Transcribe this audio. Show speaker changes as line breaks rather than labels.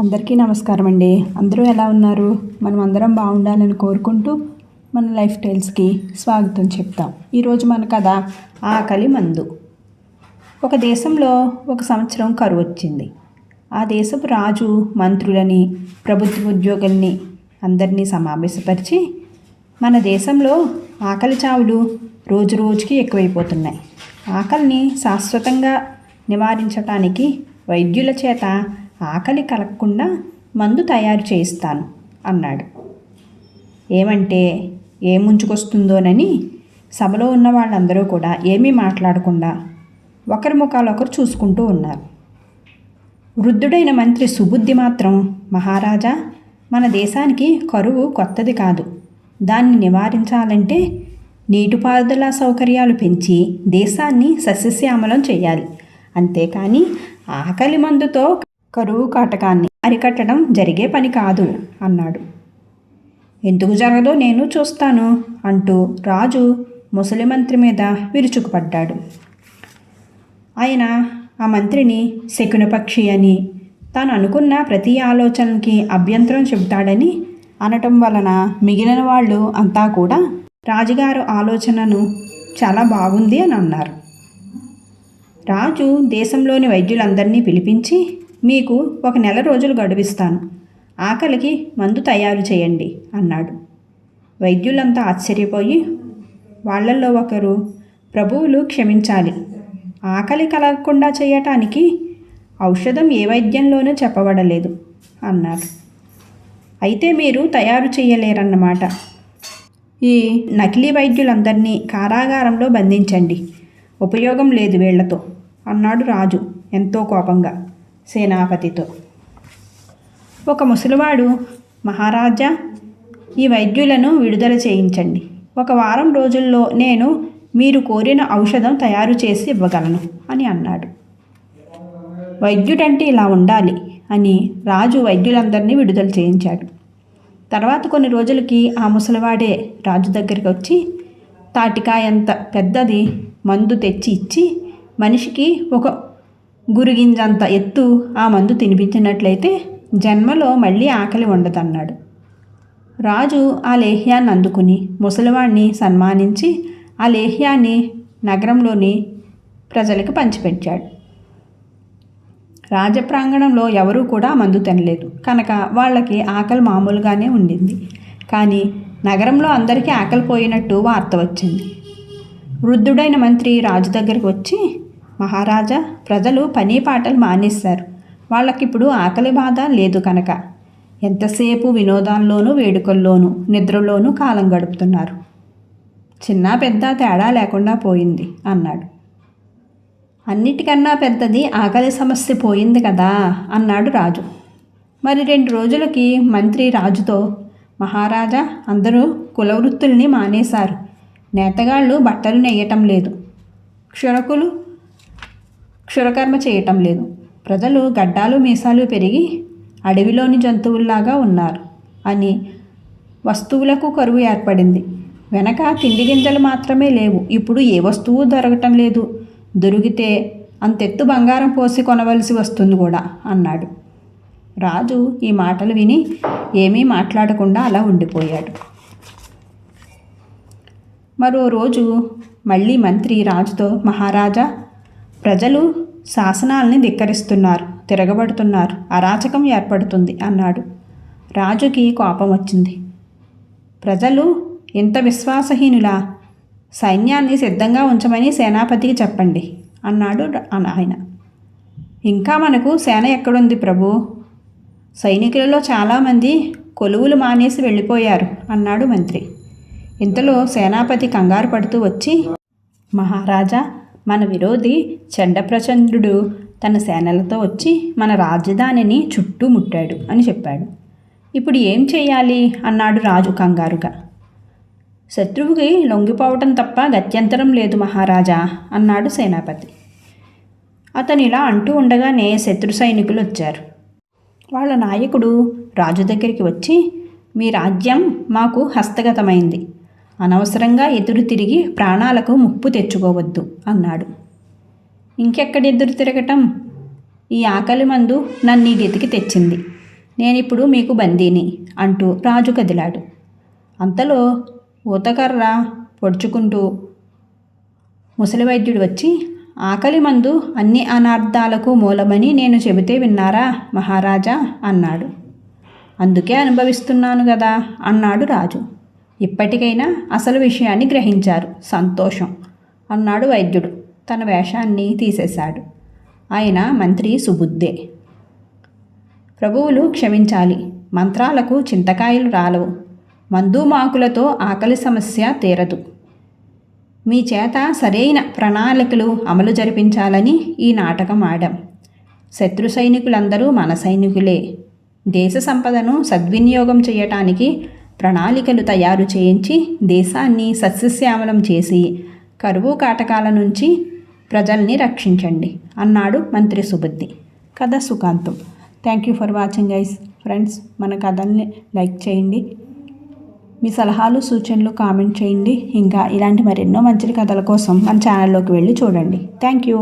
అందరికీ నమస్కారం అండి అందరూ ఎలా ఉన్నారు? మనం అందరం బాగుండాలని కోరుకుంటూ మన లైఫ్ స్టైల్స్కి స్వాగతం చెప్తాం. ఈరోజు మన కథ ఆకలి మందు. ఒక దేశంలో ఒక సంవత్సరం కరువు వచ్చింది. ఆ దేశపు రాజు మంత్రులని ప్రభుత్వ ఉద్యోగుల్ని అందరినీ సమావేశపరిచి మన దేశంలో ఆకలి చావులు రోజు రోజుకి ఎక్కువైపోతున్నాయి. ఆకలిని శాశ్వతంగా నివారించటానికి వైద్యుల చేత ఆకలి కలగకుండా మందు తయారు చేయిస్తాను అన్నాడు. ఏమంటే ఏ ముంచుకొస్తుందోనని సభలో ఉన్న వాళ్ళందరూ కూడా ఏమీ మాట్లాడకుండా ఒకరి ముఖాలొకరు చూసుకుంటూ ఉన్నారు. వృద్ధుడైన మంత్రి సుబుద్ధి మాత్రం మహారాజా మన దేశానికి కరువు కొత్తది కాదు. దాన్ని నివారించాలంటే నీటిపారుదల సౌకర్యాలు పెంచి దేశాన్ని సస్యశ్యామలం చేయాలి. అంతేకాని ఆకలి మందుతో కరువు కాటకాన్ని అరికట్టడం జరిగే పని కాదు అన్నాడు. ఎందుకు జరగదో నేను చూస్తాను అంటూ రాజు ముసలి మంత్రి మీద విరుచుకుపడ్డాడు. ఆయన ఆ మంత్రిని శకునపక్షి అని తాను అనుకున్న ప్రతి ఆలోచనకి అభ్యంతరం చెబుతాడని అనటం వలన మిగిలిన వాళ్ళు అంతా కూడా రాజుగారు ఆలోచనను చాలా బాగుంది అని అన్నారు. రాజు దేశంలోని వైద్యులందరినీ పిలిపించి మీకు ఒక నెల రోజులు గడువిస్తాను. ఆకలికి మందు తయారు చేయండి అన్నాడు. వైద్యులంతా ఆశ్చర్యపోయి వాళ్ళల్లో ఒకరు ప్రభువులు క్షమించాలి. ఆకలి కలగకుండా చేయటానికి ఔషధం ఏ వైద్యంలోనూ చెప్పబడలేదు అన్నారు అయితే మీరు తయారు చేయలేరన్నమాట. ఈ నకిలీ వైద్యులందరినీ కారాగారంలో బంధించండి. ఉపయోగం లేదు వీళ్ళతో అన్నాడు రాజు ఎంతో కోపంగా. సేనాపతితో. ఒక ముసలివాడు మహారాజా ఈ వైద్యులను విడుదల చేయించండి. ఒక వారం రోజుల్లో నేను మీరు కోరిన ఔషధం తయారు చేసి ఇవ్వగలను అని అన్నాడు. వైద్యుడంటే ఇలా ఉండాలి అని రాజు వైద్యులందరినీ విడుదల చేయించాడు. తర్వాత కొన్ని రోజులకి ఆ ముసలివాడే రాజు దగ్గరికి వచ్చి తాటికాయంత పెద్దది మందు తెచ్చి ఇచ్చి మనిషికి ఒక గురిగింజంత ఎత్తు ఆ మందు తినిపించినట్లయితే జన్మలో మళ్ళీ ఆకలి ఉండదన్నాడు. రాజు ఆ లేహ్యాన్ని అందుకుని ముసలివాణ్ణి సన్మానించి ఆ లేహ్యాన్ని నగరంలోని ప్రజలకు పంచిపెట్టాడు. రాజప్రాంగణంలో ఎవరూ కూడా మందు తినలేదు. కనుక వాళ్ళకి ఆకలి మామూలుగానే ఉండింది. కానీ నగరంలో అందరికీ ఆకలి పోయినట్టు వార్త వచ్చింది. వృద్ధుడైన మంత్రి రాజు దగ్గరికి వచ్చి మహారాజా ప్రజలు పని పాటలు మానేశారు. వాళ్ళకిప్పుడు ఆకలి బాధ లేదు కనుక. ఎంతసేపు వినోదాల్లోనూ వేడుకల్లోనూ నిద్రలోనూ కాలం గడుపుతున్నారు. చిన్న పెద్ద తేడా లేకుండా పోయింది అన్నాడు. అన్నిటికన్నా పెద్దది ఆకలి సమస్య పోయింది కదా అన్నాడు రాజు. మరి రెండు రోజులకి మంత్రి రాజుతో మహారాజా అందరూ కులవృత్తుల్ని మానేశారు. నేతగాళ్ళు బట్టలు నెయ్యటం లేదు. క్షురకులు క్షురకర్మ చేయటం లేదు. ప్రజలు గడ్డాలు మీసాలు పెరిగి అడవిలోని జంతువుల్లాగా ఉన్నారు అని వస్తువులకు కరువు ఏర్పడింది. వెనక తిండి గింజలు మాత్రమే లేవు. ఇప్పుడు ఏ వస్తువు దొరకటం లేదు. దొరికితే అంతెత్తు బంగారం పోసి కొనవలసి వస్తుంది కూడా అన్నాడు. రాజు ఈ మాటలు విని ఏమీ మాట్లాడకుండా అలా ఉండిపోయాడు. మరో రోజు మళ్ళీ మంత్రి రాజుతో మహారాజా ప్రజలు శాసనాల్ని ధిక్కరిస్తున్నారు తిరగబడుతున్నారు అరాచకం ఏర్పడుతుంది అన్నాడు. రాజుకి కోపం వచ్చింది. ప్రజలు ఇంత విశ్వాసహీనులా? సైన్యాన్ని సిద్ధంగా ఉంచమని సేనాపతికి చెప్పండి అన్నాడు ఆయన. ఇంకా మనకు సేన ఎక్కడుంది ప్రభు? సైనికులలో చాలామంది కొలువులు మానేసి వెళ్ళిపోయారు అన్నాడు మంత్రి. ఇంతలో సేనాపతి కంగారు పడుతూ వచ్చి మహారాజా మన విరోధి చండప్రచంద్రుడు తన సేనలతో వచ్చి మన రాజధానిని చుట్టుముట్టాడు అని చెప్పాడు. ఇప్పుడు ఏం చేయాలి? అన్నాడు రాజు కంగారుగా. శత్రువుకి లొంగిపోవటం తప్ప గత్యంతరం లేదు మహారాజా అన్నాడు సేనాపతి. అతను ఇలా అంటూ ఉండగానే శత్రు సైనికులు వచ్చారు. వాళ్ళ నాయకుడు రాజు దగ్గరికి వచ్చి మీ రాజ్యం మాకు హస్తగతమైంది. అనవసరంగా ఎదురు తిరిగి ప్రాణాలకు ముప్పు తెచ్చుకోవద్దు అన్నాడు. ఇంకెక్కడ ఎదురు తిరగటం? ఈ ఆకలి మందు నన్ను ఈ గతికి తెచ్చింది. నేనిప్పుడు మీకు బందీని అంటూ రాజు కదిలాడు. అంతలో ఊతకర్ర పొడుచుకుంటూ ముసలి వైద్యుడు వచ్చి ఆకలి మందు అన్ని అనార్థాలకు మూలమని నేను చెబితే విన్నారా మహారాజా? అన్నాడు. అందుకే అనుభవిస్తున్నాను కదా అన్నాడు రాజు. ఇప్పటికైనా అసలు విషయాన్ని గ్రహించారు. సంతోషం. అన్నాడు వైద్యుడు. తన వేషాన్ని తీసేశాడు. ఆయన మంత్రి సుబుద్ధే. ప్రభువులు క్షమించాలి. మంత్రాలకు చింతకాయలు రాలవు. మందు మాకులతో ఆకలి సమస్య తీరదు. మీ చేత సరైన ప్రణాళికలు అమలు జరిపించాలని ఈ నాటకం ఆడాం. శత్రు సైనికులందరూ మన సైనికులే. దేశ సంపదను సద్వినియోగం చేయటానికి ప్రణాళికలు తయారు చేయించి దేశాన్ని సస్యశ్యామలం చేసి కరువు కాటకాల నుంచి ప్రజల్ని రక్షించండి అన్నాడు మంత్రి సుబుద్ధి. కథ సుఖాంతం. Thank you for watching guys friends మన కథల్ని లైక్ చేయండి. మీ సలహాలు సూచనలు కామెంట్ చేయండి. ఇంకా ఇలాంటి మరెన్నో మంచి కథల కోసం మన ఛానల్లోకి వెళ్ళి చూడండి. Thank you